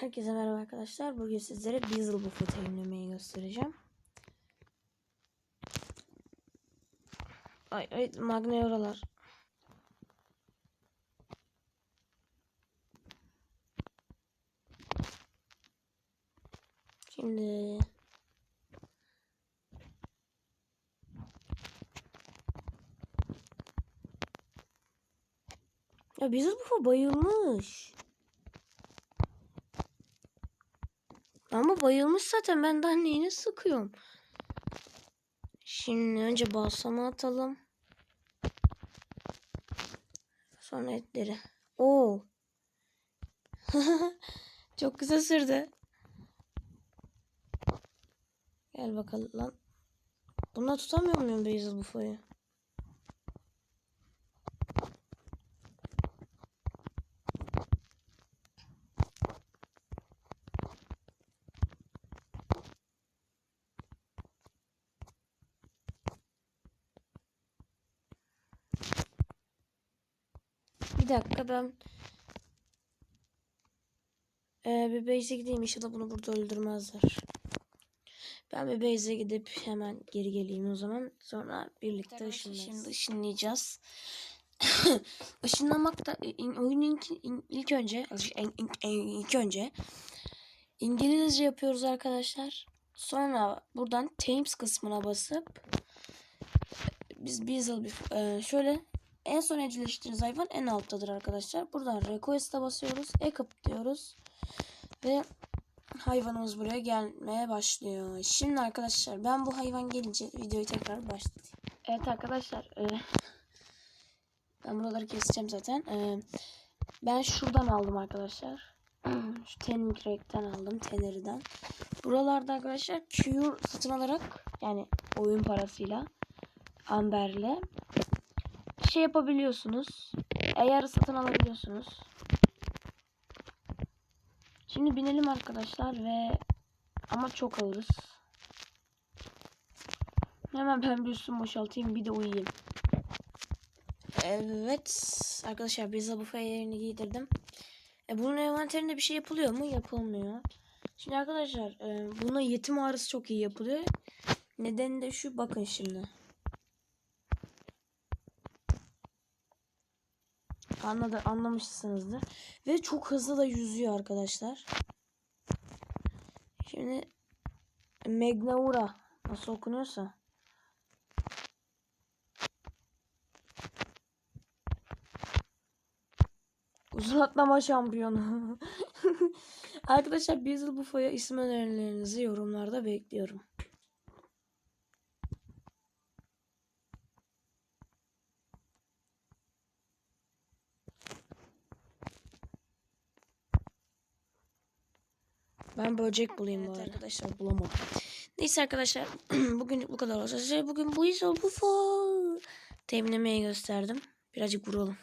Herkese merhaba arkadaşlar. Bugün sizlere Beazle Buff'u teminlemeyi göstereceğim. Ay ay magneoralar. Şimdi Ya Beazle Buff'a bayılmış. Ama bayılmış zaten. Ben daha neyini sıkıyorum. Şimdi önce balsamı atalım. Sonra etleri. Oo. Çok kısa sürdü. Gel bakalım lan. Bununla tutamıyor muyum Basil Buffa'yı? Bir dakika ben ee, bir base'e gideyim inşallah bunu burada öldürmezler. Ben bir base'e gidip hemen geri geleyim o zaman. Sonra birlikte. Şimdi ışınlayacağız. Işınlamak da in, oyunun ilk, in- ilk önce in- in- ilk önce İngilizce yapıyoruz arkadaşlar. Sonra buradan Teams kısmına basıp biz Beazle bir e, şöyle en son evcilleştirdiğiniz hayvan en alttadır arkadaşlar. Buradan request'e basıyoruz. Equip diyoruz. Ve hayvanımız buraya gelmeye başlıyor. Şimdi arkadaşlar ben bu hayvan gelince videoyu tekrar başlatayım. Evet arkadaşlar e, ben buraları keseceğim zaten. E, ben şuradan aldım arkadaşlar. Şu Tenin Crack'ten aldım. Teneri'den. Buralarda arkadaşlar Cure satın alarak yani oyun parasıyla Amber'le şey yapabiliyorsunuz. Eğer satın alabiliyorsunuz. Şimdi binelim arkadaşlar ve ama çok ağırız. Hemen ben bir üstümü boşaltayım bir de uyuyayım. Evet arkadaşlar biz bu yerini giydirdim. E, bunun envanterinde bir şey yapılıyor mu? Yapılmıyor. Şimdi arkadaşlar e, buna yetim ağrısı çok iyi yapılıyor. Nedeni de şu bakın şimdi. Anladı, anlamışsınızdır. Ve çok hızlı da yüzüyor arkadaşlar. Şimdi Megnaura nasıl okunuyorsa. Uzun atlama şampiyonu. arkadaşlar Beazle Buffa'ya isim önerilerinizi yorumlarda bekliyorum. Ben böcek bulayım evet, bu arada. arkadaşlar bulamadım. Neyse arkadaşlar bugün bu kadar olsa size bugün bu iş bu fo teminlemeyi gösterdim. Birazcık vuralım.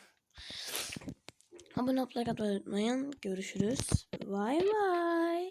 Abone olmayı like atmayı unutmayın. Görüşürüz. Bye bye.